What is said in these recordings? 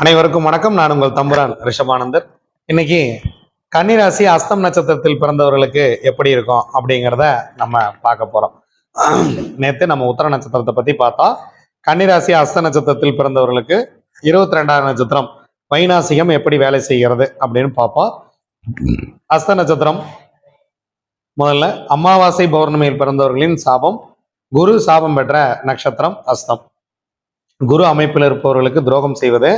அனைவருக்கும் வணக்கம். நான் உங்கள் தம்புரான் ரிஷபானந்தர். இன்னைக்கு கன்னிராசி அஸ்தம் நட்சத்திரத்தில் பிறந்தவர்களுக்கு எப்படி இருக்கும் அப்படிங்கிறத நம்ம பார்க்க போறோம். நேற்று நம்ம உத்தர நட்சத்திரத்தை பத்தி பார்த்தா கன்னிராசி அஸ்த நட்சத்திரத்தில் பிறந்தவர்களுக்கு இருபத்தி ரெண்டாம் நட்சத்திரம் வைநாசிகம் எப்படி வேலை செய்கிறது அப்படின்னு பார்ப்போம். அஸ்த நட்சத்திரம் முதல்ல அமாவாசை பௌர்ணமியில் பிறந்தவர்களின் சாபம் குரு சாபம் பெற்ற நட்சத்திரம் அஸ்தம். குரு அமைப்பில் இருப்பவர்களுக்கு துரோகம் செய்வது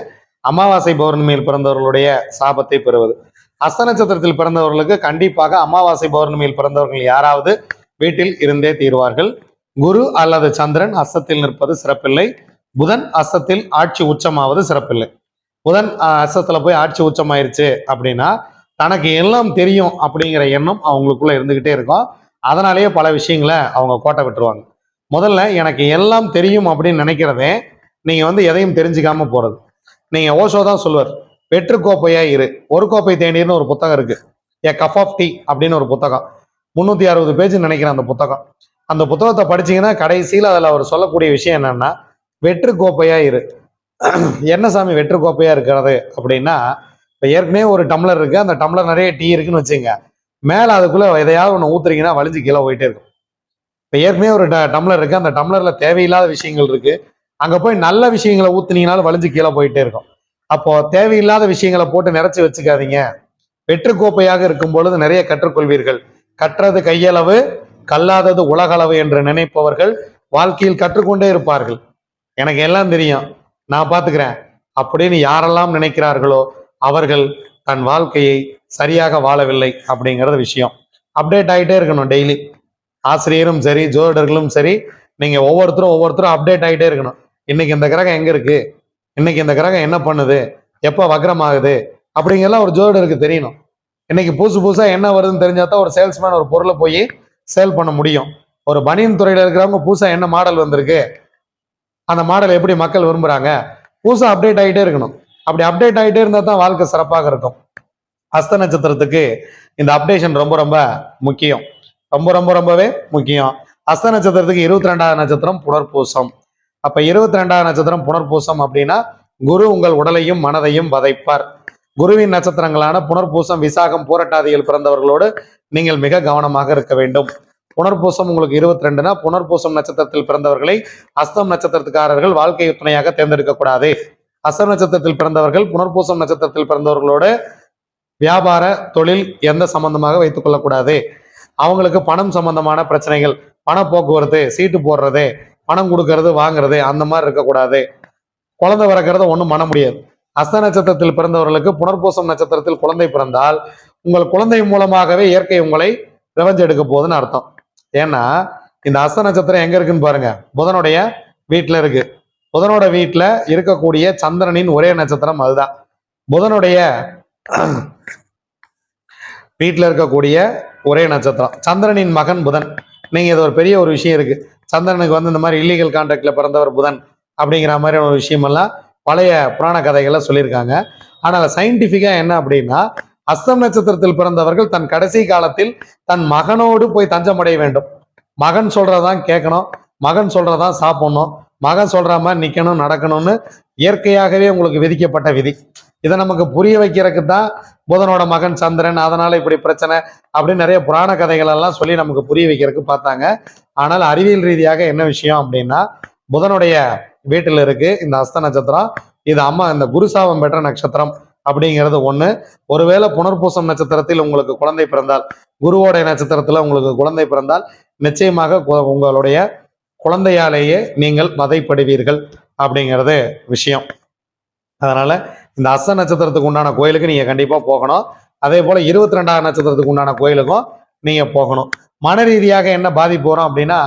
அமாவாசை பௌர்ணமியில் பிறந்தவர்களுடைய சாபத்தை பெறுவது. அஸ்த நட்சத்திரத்தில் பிறந்தவர்களுக்கு கண்டிப்பாக அமாவாசை பௌர்ணமியில் பிறந்தவர்கள் யாராவது வீட்டில் இருந்தே தீர்வார்கள். குரு அல்லது சந்திரன் அஸ்தத்தில் நிற்பது சிறப்பில்லை. புதன் அஸ்தத்தில் ஆட்சி உச்சமாவது சிறப்பில்லை. புதன் அஸ்தத்துல போய் ஆட்சி உச்சமாயிருச்சு அப்படின்னா தனக்கு எல்லாம் தெரியும் அப்படிங்கிற எண்ணம் அவங்களுக்குள்ள இருந்துகிட்டே இருக்கும். அதனாலேயே பல விஷயங்களை அவங்க கோட்டை விட்டுருவாங்க. முதல்ல எனக்கு எல்லாம் தெரியும் அப்படின்னு நினைக்கிறதே நீங்க வந்து எதையும் தெரிஞ்சுக்காம போறது. நீங்க ஓஷோ தான் சொல்லுவார். வெற்று கோப்பையா இரு. ஒரு கோப்பை தேநீர்னு ஒரு புத்தகம் இருக்கு. ஏ கப் ஆஃப் டீ அப்படின்னு ஒரு புத்தகம். முந்நூற்றி அறுபது பேஜ் நினைக்கிறேன் அந்த புத்தகம். அந்த புத்தகத்தை படிச்சீங்கன்னா கடைசியில் அதில் அவர் சொல்லக்கூடிய விஷயம் என்னன்னா வெற்று கோப்பையா இரு. என்ன சாமி வெற்று கோப்பையா இருக்கிறது அப்படின்னா இப்போ ஏற்கனவே ஒரு டம்ளர் இருக்கு. அந்த டம்ளர் நிறைய டீ இருக்குன்னு வச்சுங்க. மேலே அதுக்குள்ள எதையாவது ஒன்று ஊத்துறீங்கன்னா வலிஞ்சு கீழே போயிட்டே இருக்கும். இப்போ ஏற்கனவே ஒரு ட- டம்ளர் இருக்கு. அந்த டம்ளர்ல தேவையில்லாத விஷயங்கள் இருக்கு. அங்க போய் நல்ல விஷயங்களை ஊத்துனீங்கனாலும் வளைஞ்சு கீழே போயிட்டே இருக்கும். அப்போ தேவையில்லாத விஷயங்களை போட்டு நிறைச்சு வச்சுக்காதீங்க. வெற்றுக்கோப்பையாக இருக்கும் பொழுது நிறைய கற்றுக்கொள்வீர்கள். கற்றது கையளவு கல்லாதது உலகளவு என்று நினைப்பவர்கள் வாழ்க்கையில் கற்றுக்கொண்டே இருப்பார்கள். எனக்கு எல்லாம் தெரியும். நான் பார்த்துக்கிறேன் அப்படின்னு யாரெல்லாம் நினைக்கிறார்களோ அவர்கள் தன் வாழ்க்கையை சரியாக வாழவில்லை அப்படிங்கிறது விஷயம். அப்டேட் ஆகிட்டே இருக்கணும் டெய்லி. ஆசிரியரும் சரி ஜோதிடர்களும் சரி நீங்கள் ஒவ்வொருத்தரும் ஒவ்வொருத்தரும் அப்டேட் ஆகிட்டே இருக்கணும். இன்னைக்கு இந்த கிரகம் எங்க இருக்கு? இன்னைக்கு இந்த கிரகம் என்ன பண்ணுது? எப்போ வக்ரம் ஆகுது அப்படிங்கெல்லாம் ஒரு ஜோதிடருக்கு தெரியணும். இன்னைக்கு புதுசு புதுசா என்ன வருதுன்னு தெரிஞ்சாதான் ஒரு சேல்ஸ்மேன் ஒரு பொருளை போய் சேல் பண்ண முடியும். ஒரு பனியன் துறையில இருக்கிறவங்க புதுசா என்ன மாடல் வந்திருக்கு? அந்த மாடல் எப்படி மக்கள் விரும்புறாங்க? புதுசா அப்டேட் ஆகிட்டே இருக்கணும். அப்படி அப்டேட் ஆகிட்டே இருந்தால் தான் வாழ்க்கை சிறப்பாக இருக்கும். அஸ்த நட்சத்திரத்துக்கு இந்த அப்டேஷன் ரொம்ப ரொம்ப முக்கியம். ரொம்ப ரொம்ப ரொம்பவே முக்கியம். அஸ்த நட்சத்திரத்துக்கு இருபத்தி ரெண்டாவது நட்சத்திரம் புனர்பூசம். அப்ப இருபத்தி ரெண்டாவது நட்சத்திரம் புனர்பூசம் அப்படின்னா குரு உங்கள் உடலையும் மனதையும் வதைப்பார். குருவின் நட்சத்திரங்களான புனர்பூசம் விசாகம் பூரட்டாதியில் பிறந்தவர்களோடு நீங்கள் மிக கவனமாக இருக்க வேண்டும். புனர்பூசம் உங்களுக்கு இருபத்தி ரெண்டுனா புனர்பூசம் நட்சத்திரத்தில் பிறந்தவர்களை அஸ்தம் நட்சத்திரத்துக்காரர்கள் வாழ்க்கை துணையாக தேர்ந்தெடுக்க கூடாது. அஸ்தம் நட்சத்திரத்தில் பிறந்தவர்கள் புனர்பூசம் நட்சத்திரத்தில் பிறந்தவர்களோடு வியாபார தொழில் எந்த சம்பந்தமாக வைத்துக் கொள்ளக்கூடாது அவங்களுக்கு பணம் சம்பந்தமான பிரச்சனைகள் பண போக்குவரத்து சீட்டு போடுறது பணம் கொடுக்கறது வாங்குறது அந்த மாதிரி இருக்கக்கூடாது. குழந்தை பிறக்கிறத ஒன்றும் பண்ண முடியாது. அஸ்த நட்சத்திரத்தில் பிறந்தவர்களுக்கு புனர்பூசம் நட்சத்திரத்தில் குழந்தை பிறந்தால் உங்கள் குழந்தை மூலமாகவே இயற்கை உங்களை பிரபஞ்செடுக்க எடுக்க போகுதுன்னு அர்த்தம். ஏன்னா இந்த அஸ்த நட்சத்திரம் எங்க இருக்குன்னு பாருங்க. புதனுடைய வீட்டில் இருக்கு. புதனோட வீட்டில் இருக்கக்கூடிய சந்திரனின் ஒரே நட்சத்திரம் அதுதான். புதனுடைய வீட்டில் இருக்கக்கூடிய ஒரே நட்சத்திரம். சந்திரனின் மகன் புதன். நீங்க இது ஒரு பெரிய ஒரு விஷயம் இருக்கு. சந்திரனுக்கு வந்து இந்த மாதிரி இல்லீகல் கான்டாக்டில் பிறந்தவர் புதன் அப்படிங்கிற மாதிரி ஒரு விஷயமெல்லாம் பழைய புராண கதைகளை சொல்லியிருக்காங்க. ஆனால் சயின்டிஃபிக்காக என்ன அப்படின்னா அஸ்தம் நட்சத்திரத்தில் பிறந்தவர்கள் தன் கடைசி காலத்தில் தன் மகனோடு போய் தஞ்சமடைய வேண்டும். மகன் சொல்றதான் கேட்கணும் மகன் சொல்றதான் சாப்பிடணும் மகன் சொல்ற மாதிரி நிற்கணும் நடக்கணும்னு இயற்கையாகவே உங்களுக்கு விதிக்கப்பட்ட விதி. இதை நமக்கு புரிய வைக்கிறதுக்கு தான் புதனோட மகன் சந்திரன் அதனால இப்படி பிரச்சனை அப்படின்னு நிறைய புராண கதைகள் எல்லாம் சொல்லி நமக்கு புரிய வைக்கிறதுக்கு பார்த்தாங்க. ஆனால் அறிவியல் ரீதியாக என்ன விஷயம் அப்படின்னா புதனுடைய வீட்டில் இருக்கு இந்த அஸ்த நட்சத்திரம். இது அம்மா இந்த குருசாவம் பெற்ற நட்சத்திரம் அப்படிங்கிறது ஒண்ணு. ஒருவேளை புனர்பூசம் நட்சத்திரத்தில் உங்களுக்கு குழந்தை பிறந்தால் குருவோடைய நட்சத்திரத்துல உங்களுக்கு குழந்தை பிறந்தால் நிச்சயமாக உங்களுடைய குழந்தையாலேயே நீங்கள் மதைப்படுவீர்கள் அப்படிங்கிறது விஷயம். அதனால இந்த அஸ்த நட்சத்திரத்துக்கு உண்டான கோயிலுக்கு நீங்க கண்டிப்பா போகணும். அதே போல இருபத்தி ரெண்டாவது நட்சத்திரத்துக்கு உண்டான கோயிலுக்கும் நீங்க போகணும். மன ரீதியாக என்ன பாதிப்பு வரும் அப்படின்னா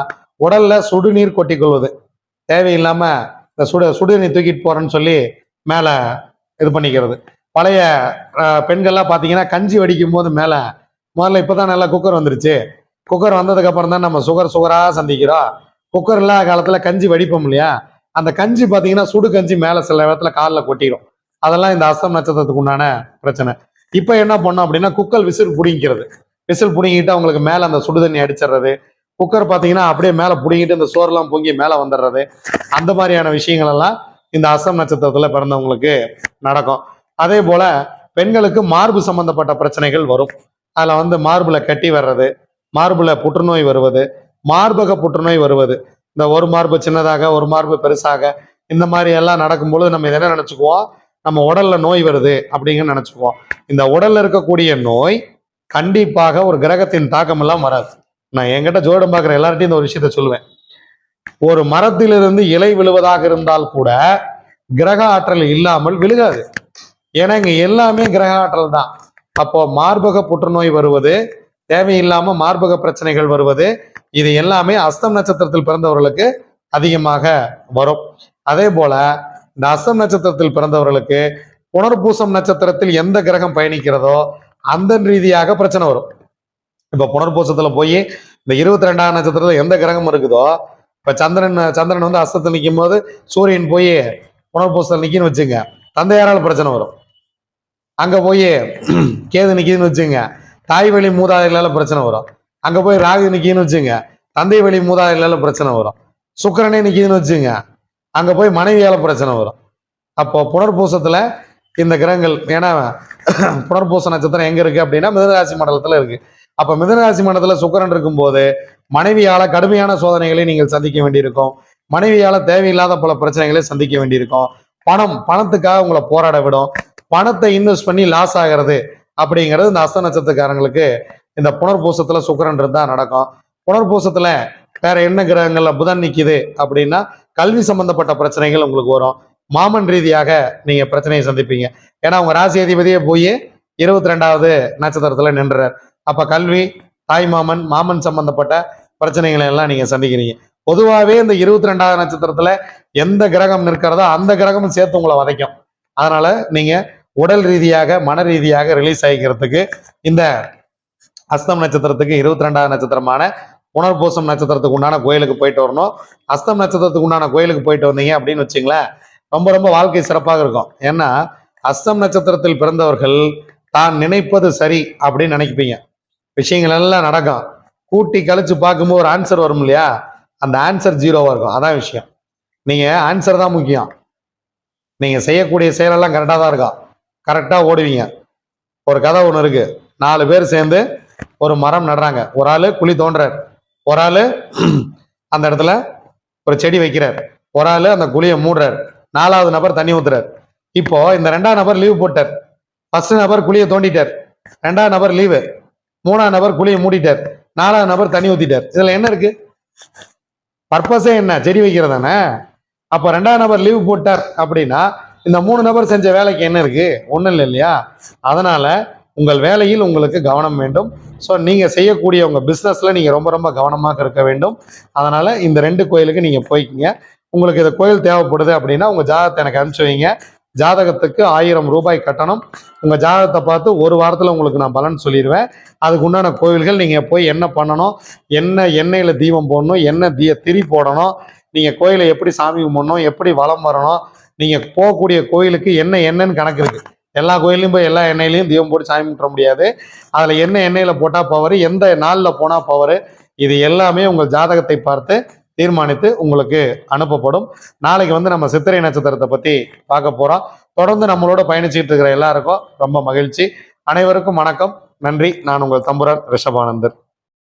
உடல்ல சுடுநீர் கொட்டிக்கொள்வது தேவையில்லாம இந்த சுடு சுடுநீர் தூக்கிட்டு போறேன்னு சொல்லி மேல இது பண்ணிக்கிறது. பழைய பெண்கள்லாம் பார்த்தீங்கன்னா கஞ்சி வடிக்கும் போது மேல முதல்ல இப்பதான் நல்லா குக்கர் வந்துருச்சு. குக்கர் வந்ததுக்கு அப்புறம் தான் நம்ம சுகர் சுகரா சந்திக்கிறோம். குக்கர் இல்லாத காலத்துல கஞ்சி வடிப்போம் இல்லையா? அந்த கஞ்சி பார்த்தீங்கன்னா சுடு கஞ்சி மேல சில இடத்துல காலில் கொட்டிடும் அதெல்லாம் இந்த அஸ்தம் நட்சத்திரத்துக்கு உண்டான பிரச்சனை. இப்போ என்ன பண்ணோம் அப்படின்னா குக்கர் விசில் பிடிங்கிறது விசில் பிடிங்கிட்டு அவங்களுக்கு மேலே அந்த சுடு தண்ணி அடிச்சிடுறது. குக்கர் பார்த்தீங்கன்னா அப்படியே மேலே பிடிங்கிட்டு இந்த சோறுலாம் பொங்கி மேலே வந்துடுறது. அந்த மாதிரியான விஷயங்கள் எல்லாம் இந்த அஸ்தம் நட்சத்திரத்தில் பிறந்தவங்களுக்கு நடக்கும். அதே போல பெண்களுக்கு மார்பு சம்பந்தப்பட்ட பிரச்சனைகள் வரும். அதில் வந்து மார்பில் கட்டி வர்றது மார்பில் புற்றுநோய் வருவது மார்பக புற்றுநோய் வருவது. இந்த ஒரு மார்பு சின்னதாக ஒரு மார்பு பெருசாக இந்த மாதிரி எல்லாம் நடக்கும்பொழுது நம்ம இதை என்ன நினச்சிக்குவோம்? நம்ம உடல்ல நோய் வருது அப்படிங்கன்னு நினைச்சுக்குவோம். இந்த உடல்ல இருக்கக்கூடிய நோய் கண்டிப்பாக ஒரு கிரகத்தின் தாக்கம் எல்லாம் வராது. நான் என்கிட்ட ஜோடம் பார்க்குற எல்லார்ட்டையும் இந்த ஒரு விஷயத்த சொல்லுவேன். ஒரு மரத்திலிருந்து இலை விழுவதாக இருந்தால் கூட கிரக ஆற்றல் இல்லாமல் விழுகாது. ஏன்னா இங்க எல்லாமே கிரக ஆற்றல் தான். அப்போ மார்பக புற்றுநோய் வருவது தேவையில்லாம மார்பக பிரச்சனைகள் வருவது இது எல்லாமே அஸ்தம் நட்சத்திரத்தில் பிறந்தவர்களுக்கு அதிகமாக வரும். அதே போல இந்த அஸ்தம் நட்சத்திரத்தில் பிறந்தவர்களுக்கு புனர்பூசம் நட்சத்திரத்தில் எந்த கிரகம் பயணிக்கிறதோ அந்த ரீதியாக பிரச்சனை வரும். இப்ப புனர்பூசத்துல போய் இந்த இருபத்தி ரெண்டாம் நட்சத்திரத்துல எந்த கிரகம் இருக்குதோ இப்ப சந்திரன் சந்திரன் வந்து அஸ்தத்தில் நிற்கும் போது சூரியன் போய் புனர்பூசத்தில் நிற்கின்னு வச்சுங்க தந்தையாரால் பிரச்சனை வரும். அங்க போய் கேது நிற்கிதுன்னு வச்சுங்க தாய் வழி மூதாதைகளால பிரச்சனை வரும். அங்க போய் ராகு நிற்கிதுன்னு வச்சுங்க தந்தை வழி மூதாதைகளால பிரச்சனை வரும். சுக்கரனே நிற்கிதுன்னு வச்சுங்க அங்க போய் மனைவியால பிரச்சனை வரும். அப்போ புனர்பூசத்துல இந்த கிரகங்கள் ஏன்னா புனர்பூச நட்சத்திரம் எங்க இருக்கு அப்படின்னா மிதனராசி மண்டலத்துல இருக்கு. அப்ப மிதனராசி மண்டலத்துல சுக்கரன் இருக்கும்போது மனைவியால கடுமையான சோதனைகளை நீங்கள் சந்திக்க வேண்டியிருக்கும். மனைவியால தேவையில்லாத பல பிரச்சனைகளை சந்திக்க வேண்டியிருக்கும். பணம் பணத்துக்காக உங்களை போராட விடும். பணத்தை இன்வெஸ்ட் பண்ணி லாஸ் ஆகிறது அப்படிங்கிறது இந்த அஸ்த நட்சத்திரக்காரங்களுக்கு இந்த புனர்பூசத்துல சுக்கரன் இருந்தா நடக்கும். புனர்பூசத்துல வேற என்ன கிரகங்கள்ல புதன் நிக்குது அப்படின்னா கல்வி சம்பந்தப்பட்ட பிரச்சனைகள் உங்களுக்கு வரும். மாமன் ரீதியாக நீங்க பிரச்சனையை சந்திப்பீங்க. ஏன்னா உங்க ராசி அதிபதியே போய் இருபத்தி ரெண்டாவது நட்சத்திரத்துல நின்றார். அப்ப கல்வி தாய் மாமன் மாமன் சம்பந்தப்பட்ட பிரச்சனைகளை எல்லாம் நீங்க சந்திக்கிறீங்க. பொதுவாகவே இந்த இருபத்தி ரெண்டாவது நட்சத்திரத்துல எந்த கிரகம் நிற்கிறதோ அந்த கிரகமும் சேர்த்து உங்களை வதைக்கும். அதனால நீங்க உடல் ரீதியாக மன ரீதியாக ரிலீஸ் ஆகிக்கிறதுக்கு இந்த அஸ்தம் நட்சத்திரத்துக்கு இருபத்தி ரெண்டாவது நட்சத்திரமான புனர்பூசம் நட்சத்திரத்துக்கு உண்டான கோயிலுக்கு போயிட்டு வரணும். அஸ்தம் நட்சத்திரத்துக்கு உண்டான கோயிலுக்கு போயிட்டு வந்தீங்க அப்படின்னு வச்சுங்களேன் ரொம்ப ரொம்ப வாழ்க்கை சிறப்பாக இருக்கும். ஏன்னா அஸ்தம் நட்சத்திரத்தில் பிறந்தவர்கள் தான் நினைப்பது சரி அப்படின்னு நினைப்பீங்க. விஷயங்கள் எல்லாம் நடக்கும். கூட்டி கழிச்சு பார்க்கும்போது ஒரு ஆன்சர் வரும் இல்லையா? அந்த ஆன்சர் ஜீரோவாக இருக்கும். அதான் விஷயம். நீங்கள் ஆன்சர் தான் முக்கியம். நீங்கள் செய்யக்கூடிய செயலெல்லாம் கரெக்டாக தான் இருக்கும். கரெக்டாக ஓடுவீங்க. ஒரு கதை ஒன்று இருக்குது நாலு பேர் சேர்ந்து ஒரு மரம் நடுறாங்க. ஒரு ஆள் குழி தோன்றார். ஒரு ஆளு அந்த இடத்துல ஒரு செடி வைக்கிறார். ஒரு ஆளு அந்த குழியை மூடுறார். நாலாவது நபர் தண்ணி ஊத்துறார். இப்போ இந்த ரெண்டாம் நபர் லீவ் போட்டார். ஃபர்ஸ்ட் நபர் குழியை தோண்டிட்டார். ரெண்டாவது நபர் லீவு மூணாவது நபர் குழியை மூடிட்டார். நாலாவது நபர் தண்ணி ஊத்திட்டார். இதுல என்ன இருக்கு? பர்பஸே என்ன? செடி வைக்கிறதானே அப்போ ரெண்டாவது நபர் லீவ் போட்டார் அப்படின்னா இந்த மூணு நபர் செஞ்ச வேலைக்கு என்ன இருக்கு? ஒன்றும் இல்லை இல்லையா? அதனால உங்கள் வேலையில் உங்களுக்கு கவனம் வேண்டும். ஸோ நீங்கள் செய்யக்கூடிய உங்கள் பிஸ்னஸில் நீங்கள் ரொம்ப ரொம்ப கவனமாக இருக்க வேண்டும். அதனால் இந்த ரெண்டு கோயிலுக்கு நீங்கள் போய்க்கிங்க. உங்களுக்கு இந்த கோயில் தேவைப்படுது அப்படின்னா உங்கள் ஜாதகத்தை எனக்கு அனுப்பிச்சு வைங்க. ஜாதகத்துக்கு ஆயிரம் ரூபாய் கட்டணம். உங்கள் ஜாதகத்தை பார்த்து ஒரு வாரத்தில் உங்களுக்கு நான் பலன் சொல்லிடுவேன். அதுக்கு உண்டான கோயில்கள் நீங்கள் போய் என்ன பண்ணணும்? என்ன எண்ணெயில் தீபம் போடணும்? என்ன தீ திரி போடணும்? நீங்கள் கோயிலை எப்படி சாமி கும்பிடணும்? எப்படி வலம் வரணும்? நீங்கள் போகக்கூடிய கோயிலுக்கு என்ன என்னன்னு கணக்கு இருக்குது எல்லா கோயிலையும் போய் எல்லா எண்ணெயிலையும் தீபம் போட்டு சாமி கும்பிட முடியாது. அதில் என்ன எண்ணெயில் போட்டால் பவர் எந்த நாளில் போனால் பவர் இது எல்லாமே உங்கள் ஜாதகத்தை பார்த்து தீர்மானித்து உங்களுக்கு அனுப்பப்படும். நாளைக்கு வந்து நம்ம சித்திரை நட்சத்திரத்தை பற்றி பார்க்க போகிறோம் தொடர்ந்து நம்மளோட பயணிச்சுட்டு இருக்கிற எல்லாருக்கும் ரொம்ப மகிழ்ச்சி. அனைவருக்கும் வணக்கம். நன்றி. நான் உங்கள் தம்புரன் ரிஷபானந்தர்